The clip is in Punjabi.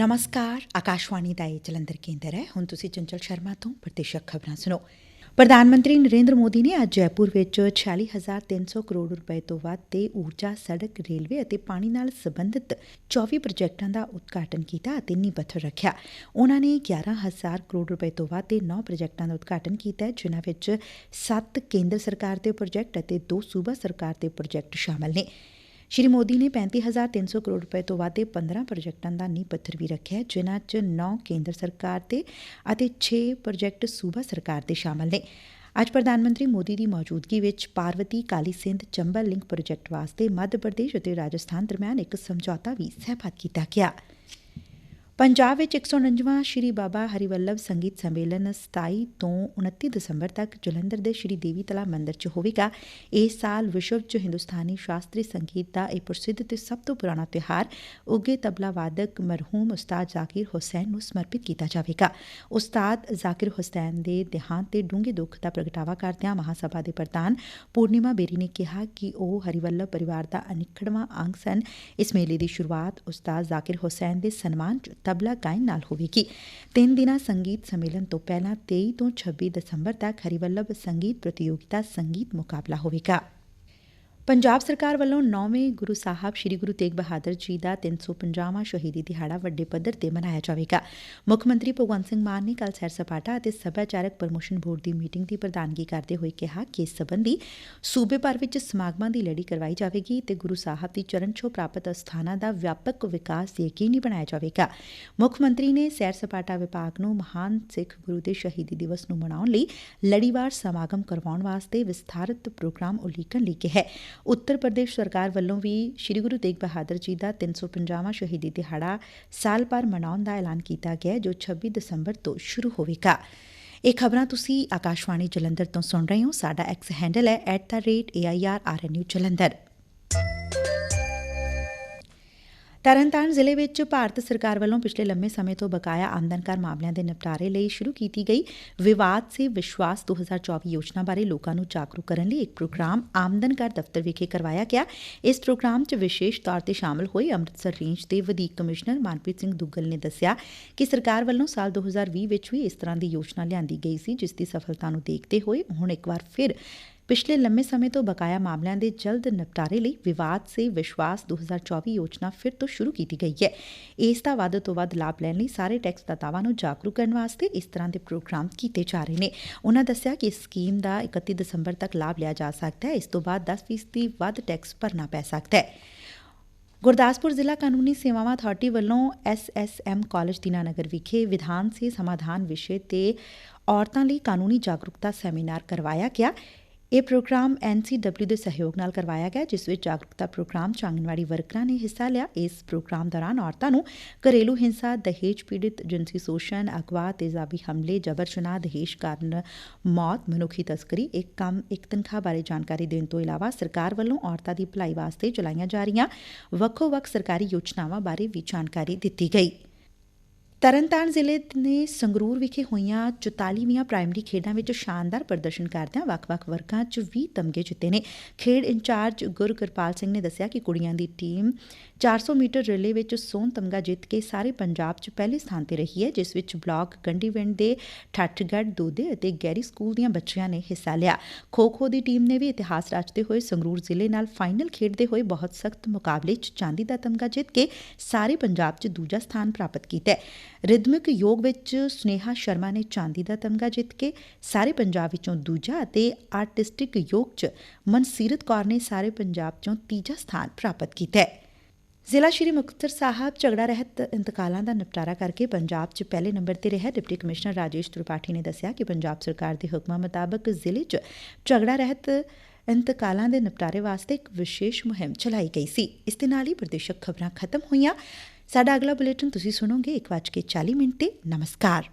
ਨਮਸਕਾਰ ਆਕਾਸ਼ਵਾਣੀ ਦਾ ਇਹ ਜਲੰਧਰ ਕੇਂਦਰ ਹੈ ਹੁਣ ਤੁਸੀਂ ਚੰਚਲ ਸ਼ਰਮਾ ਤੋਂ ਪ੍ਰਤੀਸ਼ਕ ਖਬਰਾਂ ਸੁਣੋ ਪ੍ਰਧਾਨ ਮੰਤਰੀ ਨਰਿੰਦਰ ਮੋਦੀ ਨੇ ਅੱਜ ਜੈਪੁਰ ਵਿੱਚ 46300 ਕਰੋੜ ਰੁਪਏ ਤੋਂ ਵੱਧ ਦੇ ਊਰਜਾ ਸੜਕ ਰੇਲਵੇ ਅਤੇ ਪਾਣੀ ਨਾਲ ਸੰਬੰਧਿਤ 24 ਪ੍ਰੋਜੈਕਟਾਂ ਦਾ ਉਦਘਾਟਨ ਕੀਤਾ ਅਤੇ ਨੀਂਹ ਪੱਥਰ ਰੱਖਿਆ ਉਹਨਾਂ ਨੇ 11000 ਕਰੋੜ ਰੁਪਏ ਤੋਂ ਵੱਧ ਦੇ 9 ਪ੍ਰੋਜੈਕਟਾਂ ਦਾ ਉਦਘਾਟਨ ਕੀਤਾ ਹੈ ਜਿਨ੍ਹਾਂ ਵਿੱਚ 7 ਕੇਂਦਰ ਸਰਕਾਰ ਦੇ ਪ੍ਰੋਜੈਕਟ ਅਤੇ 2 ਸੂਬਾ ਸਰਕਾਰ ਦੇ ਪ੍ਰੋਜੈਕਟ ਸ਼ਾਮਲ ਨੇ ਸ਼੍ਰੀ ਮੋਦੀ ਨੇ 35300 ਕਰੋੜ ਰੁਪਏ ਤੋਂ ਵੱਧ ਦੇ 15 ਪ੍ਰੋਜੈਕਟਾਂ ਦਾ ਨੀਂਹ ਪੱਥਰ ਵੀ ਰੱਖਿਆ ਜਿਨ੍ਹਾਂ 'ਚ 9 ਕੇਂਦਰ ਸਰਕਾਰ ਦੇ ਅਤੇ 6 ਪ੍ਰੋਜੈਕਟ ਸੂਬਾ ਸਰਕਾਰ ਦੇ ਸ਼ਾਮਲ ਨੇ। ਅੱਜ ਪ੍ਰਧਾਨ ਮੰਤਰੀ ਮੋਦੀ ਦੀ ਮੌਜੂਦਗੀ ਵਿੱਚ ਪਾਰਵਤੀ ਕਾਲੀ ਸਿੰਧ ਚੰਬਲ ਲਿੰਕ ਪ੍ਰੋਜੈਕਟ ਵਾਸਤੇ ਮੱਧ ਪ੍ਰਦੇਸ਼ ਅਤੇ ਰਾਜਸਥਾਨ ਦਰਮਿਆਨ ਇੱਕ ਸਮਝੌਤਾ ਵੀ ਸਹਿਪਤ ਕੀਤਾ ਗਿਆ। ਪੰਜਾਬ ਵਿੱਚ 149ਵਾਂ ਸ਼੍ਰੀ ਬਾਬਾ ਹਰੀਵੱਲਭ ਸੰਗੀਤ ਸੰਮੇਲਨ 27 ਤੋਂ 29 ਦਸੰਬਰ ਤੱਕ ਜਲੰਧਰ ਦੇ ਸ਼੍ਰੀ ਦੇਵੀ ਤਲਾ ਮੰਦਿਰ 'ਚ ਹੋਵੇਗਾ। ਇਸ ਸਾਲ ਵਿਸ਼ਵ 'ਚ ਹਿੰਦੁਸਤਾਨੀ ਸ਼ਾਸਤਰੀ ਸੰਗੀਤ ਦਾ ਇਹ ਪ੍ਰਸਿੱਧ ਤੇ ਸਭ ਤੋਂ ਪੁਰਾਣਾ ਤਿਉਹਾਰ ਉੱਗੇ ਤਬਲਾ ਵਾਦਕ ਮਰਹੂਮ ਉਸਤਾਦ ਜ਼ਾਕਿਰ ਹੁਸੈਨ ਨੂੰ ਸਮਰਪਿਤ ਕੀਤਾ ਜਾਵੇਗਾ। ਉਸਤਾਦ ਜ਼ਾਕਿਰ ਹੁਸੈਨ ਦੇ ਦੇਹਾਂਤ ਤੇ ਡੂੰਘੇ ਦੁੱਖ ਦਾ ਪ੍ਰਗਟਾਵਾ ਕਰਦਿਆਂ ਮਹਾਸਭਾ ਦੇ ਪ੍ਰਧਾਨ ਪੂਰਨਿਮਾ ਬੇਰੀ ਨੇ ਕਿਹਾ ਕਿ ਉਹ ਹਰੀਵੱਲਭ ਪਰਿਵਾਰ ਦਾ ਅਨਿੱਖੜਵਾਂ ਅੰਗ ਸਨ। ਇਸ ਮੇਲੇ ਦੀ ਸ਼ੁਰੂਆਤ ਉਸਤਾਦ ਜ਼ਾਕਿਰ ਹੁਸੈਨ ਦੇ ਸਨਮਾਨ 'ਚ ਤਬਲਾ ਗਾਇਨ ਨਾਲ ਹੋਵੇਗੀ ਤਿੰਨ ਦਿਨਾਂ ਸੰਗੀਤ ਸੰਮੇਲਨ ਤੋਂ ਪਹਿਲਾਂ 23 ਤੋਂ 26 ਦਸੰਬਰ ਤੱਕ ਹਰੀਵੱਲਭ ਸੰਗੀਤ ਪ੍ਰਤੀਯੋਗਿਤਾ ਸੰਗੀਤ ਮੁਕਾਬਲਾ ਹੋਵੇਗਾ ਪੰਜਾਬ ਸਰਕਾਰ ਵੱਲੋਂ ਨੌਵੇਂ ਗੁਰੂ ਸਾਹਿਬ ਸ੍ਰੀ ਗੁਰੂ ਤੇਗ ਬਹਾਦਰ ਜੀ ਦਾ 350ਵਾਂ ਸ਼ਹੀਦੀ ਦਿਹਾੜਾ ਵੱਡੇ ਪੱਧਰ ਤੇ ਮਨਾਇਆ ਜਾਵੇਗਾ। ਮੁੱਖ ਮੰਤਰੀ ਭਗਵੰਤ ਸਿੰਘ ਮਾਨ ਨੇ ਕੱਲ ਸੈਰ ਸਪਾਟਾ ਅਤੇ ਸੱਭਿਆਚਾਰਕ ਪ੍ਰਮੋਸ਼ਨ ਬੋਰਡ ਦੀ ਮੀਟਿੰਗ ਦੀ ਪ੍ਰਧਾਨਗੀ ਕਰਦੇ ਹੋਏ ਕਿਹਾ ਕਿ ਇਸ ਸਬੰਧੀ ਸੂਬੇ ਭਰ ਵਿੱਚ ਸਮਾਗਮਾਂ ਦੀ ਲੜੀ ਕਰਵਾਈ ਜਾਵੇਗੀ ਤੇ ਗੁਰੂ ਸਾਹਿਬ ਦੀ ਚਰਨ ਛੋਹ ਪ੍ਰਾਪਤ ਅਸਥਾਨਾਂ ਦਾ ਵਿਆਪਕ ਵਿਕਾਸ ਯਕੀਨੀ ਬਣਾਇਆ ਜਾਵੇਗਾ। ਮੁੱਖ ਮੰਤਰੀ ਨੇ ਸੈਰ ਸਪਾਟਾ ਵਿਭਾਗ ਨੂੰ ਮਹਾਨ ਸਿੱਖ ਗੁਰੂ ਦੇ ਸ਼ਹੀਦੀ ਦਿਵਸ ਨੂੰ ਮਨਾਉਣ ਲਈ ਲੜੀਵਾਰ ਸਮਾਗਮ ਕਰਵਾਉਣ ਵਾਸਤੇ ਵਿਸਥਾਰਤ ਪ੍ਰੋਗਰਾਮ ਉਲੀਕਣ ਲਈ ਕਿਹਾ। ਉੱਤਰ ਪ੍ਰਦੇਸ਼ ਸਰਕਾਰ ਵੱਲੋਂ ਵੀ ਸ੍ਰੀ ਗੁਰੂ ਤੇਗ ਬਹਾਦਰ ਜੀ ਦਾ 350ਵਾਂ ਸ਼ਹੀਦੀ ਦਿਹਾੜਾ ਸਾਲ ਭਰ ਮਨਾਉਣ ਦਾ ਐਲਾਨ ਕੀਤਾ ਗਿਆ ਜੋ 26 ਦਸੰਬਰ ਤੋਂ ਸ਼ੁਰੂ ਹੋਵੇਗਾ। ਇਹ ਖਬਰਾਂ ਤੁਸੀਂ ਆਕਾਸ਼ਵਾਣੀ ਜਲੰਧਰ ਤੋਂ ਸੁਣ ਰਹੇ ਹੋ। ਸਾਡਾ ਐਕਸ ਹੈਂਡਲ ਹੈ @airrnu ਜਲੰਧਰ। ਤਰਨਤਾਰਨ ਜ਼ਿਲ੍ਹੇ ਵਿੱਚ ਭਾਰਤ ਸਰਕਾਰ ਵੱਲੋਂ ਪਿਛਲੇ ਲੰਮੇ ਸਮੇਂ ਤੋਂ ਬਕਾਇਆ ਆਮਦਨ ਕਰ ਮਾਮਲਿਆਂ ਦੇ ਨਿਪਟਾਰੇ ਲਈ ਸ਼ੁਰੂ ਕੀਤੀ ਗਈ। ਵਿਵਾਦ ਸੇ ਵਿਸ਼ਵਾਸ 2024 ਯੋਜਨਾ ਬਾਰੇ ਲੋਕਾਂ ਨੂੰ ਜਾਗਰੂਕ ਕਰਨ ਲਈ ਇੱਕ ਪ੍ਰੋਗਰਾਮ ਆਮਦਨ ਕਰ ਦਫ਼ਤਰ ਵਿਖੇ ਕਰਵਾਇਆ ਗਿਆ। ਇਸ ਪ੍ਰੋਗਰਾਮ 'ਚ ਵਿਸ਼ੇਸ਼ ਤੌਰ ਤੇ ਸ਼ਾਮਲ ਹੋਏ ਅੰਮ੍ਰਿਤਸਰ ਰੇਂਜ ਦੇ ਵਧੀਕ ਕਮਿਸ਼ਨਰ ਮਨਪ੍ਰੀਤ ਸਿੰਘ ਦੁੱਗਲ ਨੇ ਦੱਸਿਆ ਕਿ ਸਰਕਾਰ ਵੱਲੋਂ ਸਾਲ 2020 ਵਿੱਚ ਵੀ ਇਸ ਤਰ੍ਹਾਂ ਦੀ ਯੋਜਨਾ ਲਿਆਂਦੀ ਗਈ ਸੀ, ਜਿਸ ਦੀ ਸਫਲਤਾ ਨੂੰ ਦੇਖਦੇ ਹੋਏ ਹੁਣ ਇੱਕ ਵਾਰ ਫਿਰ ਪਿਛਲੇ ਲੰਮੇ ਸਮੇਂ ਤੋਂ ਬਕਾਇਆ ਮਾਮਲਿਆਂ ਦੇ ਜਲਦ ਨਿਪਟਾਰੇ ਲਈ ਵਿਵਾਦ ਸੇ ਵਿਸ਼ਵਾਸ 2024 ਯੋਜਨਾ ਫਿਰ ਤੋਂ ਸ਼ੁਰੂ ਕੀਤੀ ਗਈ ਹੈ। ਇਸ ਦਾ ਵੱਧ ਤੋਂ ਵੱਧ ਲਾਭ ਲੈਣ ਲਈ ਸਾਰੇ ਟੈਕਸ ਦਾਤਾਵਾਂ ਨੂੰ ਜਾਗਰੂਕ ਕਰਨ ਵਾਸਤੇ ਇਸ ਤਰ੍ਹਾਂ ਦੇ ਪ੍ਰੋਗਰਾਮ ਕੀਤੇ ਜਾ ਰਹੇ ਨੇ। ਉਹਨਾਂ ਦੱਸਿਆ ਕਿ ਇਸ ਸਕੀਮ ਦਾ 31 ਦਸੰਬਰ ਤੱਕ ਲਾਭ ਲਿਆ ਜਾ ਸਕਦਾ ਹੈ। ਇਸ ਤੋਂ ਬਾਅਦ 10% ਵੱਧ ਟੈਕਸ ਭਰਨਾ ਪੈ ਸਕਦਾ ਹੈ। ਗੁਰਦਾਸਪੁਰ ਜ਼ਿਲ੍ਹਾ ਕਾਨੂੰਨੀ ਸੇਵਾਵਾਂ ਅਥਾਰਟੀ ਵੱਲੋਂ ਐਸਐਸਐਮ ਕਾਲਜ ਦੀਨਾਨਗਰ ਵਿਖੇ ਵਿਧਾਨ ਸੇ ਸਮਾਧਾਨ ਵਿਸ਼ੇ ਤੇ ਔਰਤਾਂ ਲਈ ਕਾਨੂੰਨੀ ਜਾਗਰੂਕਤਾ ਸੈਮੀਨਾਰ ਕਰਵਾਇਆ ਗਿਆ। ਇਹ ਪ੍ਰੋਗਰਾਮ ਐਨਸੀਡਬਲਿਊ ਦੇ ਸਹਿਯੋਗ ਨਾਲ ਕਰਵਾਇਆ ਗਿਆ, ਜਿਸ ਵਿੱਚ ਜਾਗਰੂਕਤਾ ਪ੍ਰੋਗਰਾਮ ਚ ਆਂਗਨਵਾੜੀ ਵਰਕਰਾਂ ਨੇ ਹਿੱਸਾ ਲਿਆ। ਇਸ ਪ੍ਰੋਗਰਾਮ ਦੌਰਾਨ ਔਰਤਾਂ ਨੂੰ ਘਰੇਲੂ ਹਿੰਸਾ, ਦਹੇਜ ਪੀੜਿਤ ਜਿਨਸੀ ਸ਼ੋਸ਼ਣ, ਅਗਵਾ, ਤੇਜ਼ਾਬੀ ਹਮਲੇ, ਜਬਰ ਜਨਾਹ, ਦਹੇਜ ਕਾਰਨ ਮੌਤ, ਮਨੁੱਖੀ ਤਸਕਰੀ ਇੱਕ ਕੰਮ ਇੱਕ ਤਨਖਾਹ ਬਾਰੇ ਜਾਣਕਾਰੀ ਦੇਣ ਤੋਂ ਇਲਾਵਾ ਸਰਕਾਰ ਵੱਲੋਂ ਔਰਤਾਂ ਦੀ ਭਲਾਈ ਵਾਸਤੇ ਚਲਾਈਆਂ ਜਾ ਰਹੀਆਂ ਵੱਖੋ-ਵੱਖ ਸਰਕਾਰੀ ਯੋਜਨਾਵਾਂ ਬਾਰੇ ਵੀ ਜਾਣਕਾਰੀ ਦਿੱਤੀ ਗਈ। ਤਰਨਤਾਰਨ ਜ਼ਿਲ੍ਹੇ ਨੇ ਸੰਗਰੂਰ ਵਿਖੇ ਹੋਈਆਂ 44ਵੀਆਂ ਪ੍ਰਾਇਮਰੀ ਖੇਡਾਂ ਵਿੱਚ ਸ਼ਾਨਦਾਰ ਪ੍ਰਦਰਸ਼ਨ ਕਰਦਿਆਂ ਵੱਖ-ਵੱਖ ਵਰਗਾਂ 'ਚ 20 ਤਮਗੇ ਜਿੱਤੇ ਨੇ। ਖੇਡ ਇੰਚਾਰਜ ਗੁਰਕਿਰਪਾਲ ਸਿੰਘ ਨੇ ਦੱਸਿਆ ਕਿ ਕੁੜੀਆਂ ਦੀ ਟੀਮ 400 ਮੀਟਰ ਰਿਲੇ ਵਿੱਚ ਸੋਨ ਤਮਗਾ ਜਿੱਤ ਕੇ ਸਾਰੇ ਪੰਜਾਬ 'ਚ ਪਹਿਲੇ ਸਥਾਨ ਤੇ ਰਹੀ ਹੈ, ਜਿਸ ਵਿੱਚ ਬਲਾਕ ਗੰਡੀਵਿੰਡ ਦੇ ਠੱਠਗੜ ਦੋਦੇ ਅਤੇ ਗੈਰੀ ਸਕੂਲ ਦੀਆਂ ਬੱਚੀਆਂ ਨੇ ਹਿੱਸਾ ਲਿਆ। ਖੋ-ਖੋ ਦੀ ਟੀਮ ਨੇ ਵੀ ਇਤਿਹਾਸ ਰਚਦੇ ਹੋਏ ਸੰਗਰੂਰ ਜ਼ਿਲ੍ਹੇ ਨਾਲ ਫਾਈਨਲ ਖੇਡਦੇ ਹੋਏ ਬਹੁਤ ਸਖਤ ਮੁਕਾਬਲੇ 'ਚ ਚਾਂਦੀ ਦਾ ਤਮਗਾ ਜਿੱਤ ਕੇ ਸਾਰੇ ਪੰਜਾਬ 'ਚ ਦੂਜਾ ਸਥਾਨ ਪ੍ਰਾਪਤ ਕੀਤਾ ਹੈ। ਰਿਦਮਿਕ ਯੋਗ ਵਿੱਚ ਸੁਨੇਹਾ ਸ਼ਰਮਾ ਨੇ ਚਾਂਦੀ ਦਾ ਤਮਗਾ ਜਿੱਤ ਕੇ ਸਾਰੇ ਪੰਜਾਬ ਵਿੱਚੋਂ ਦੂਜਾ ਅਤੇ ਆਰਟਿਸਟਿਕ ਯੋਗ 'ਚ ਮਨਸੀਰਤ ਕੌਰ ਨੇ ਸਾਰੇ ਪੰਜਾਬ 'ਚੋਂ ਤੀਜਾ ਸਥਾਨ ਪ੍ਰਾਪਤ ਕੀਤਾ ਹੈ। ਜ਼ਿਲ੍ਹਾ ਸ਼੍ਰੀ ਮੁਕਤਸਰ ਸਾਹਿਬ ਝਗੜਾ ਰਹਿਤ ਇੰਤਕਾਲਾਂ ਦਾ ਨਿਪਟਾਰਾ ਕਰਕੇ ਪੰਜਾਬ 'ਚ ਪਹਿਲੇ ਨੰਬਰ ਤੇ ਰਿਹਾ ਡਿਪਟੀ ਕਮਿਸ਼ਨਰ ਰਾਜੇਸ਼ ਤ੍ਰਿਪਾਠੀ ਨੇ ਦੱਸਿਆ ਕਿ ਪੰਜਾਬ ਸਰਕਾਰ ਦੇ ਹੁਕਮਾਂ ਮੁਤਾਬਕ ਜ਼ਿਲ੍ਹੇ 'ਚ ਝਗੜਾ ਰਹਿਤ ਇੰਤਕਾਲਾਂ ਦੇ ਨਿਪਟਾਰੇ ਵਾਸਤੇ ਇੱਕ ਵਿਸ਼ੇਸ਼ ਮੁਹਿੰਮ ਚਲਾਈ ਗਈ ਸੀ। ਇਸ ਦੇ ਨਾਲ ਹੀ ਪ੍ਰਦੇਸ਼ਕ ਖਬਰਾਂ ਖਤਮ ਹੋਈਆਂ। ਸਾਡਾ ਅਗਲਾ ਬੁਲੇਟਿਨ ਤੁਸੀਂ ਸੁਣੋਗੇ 1:40 ਮਿੰਟ ਤੇ। ਨਮਸਕਾਰ।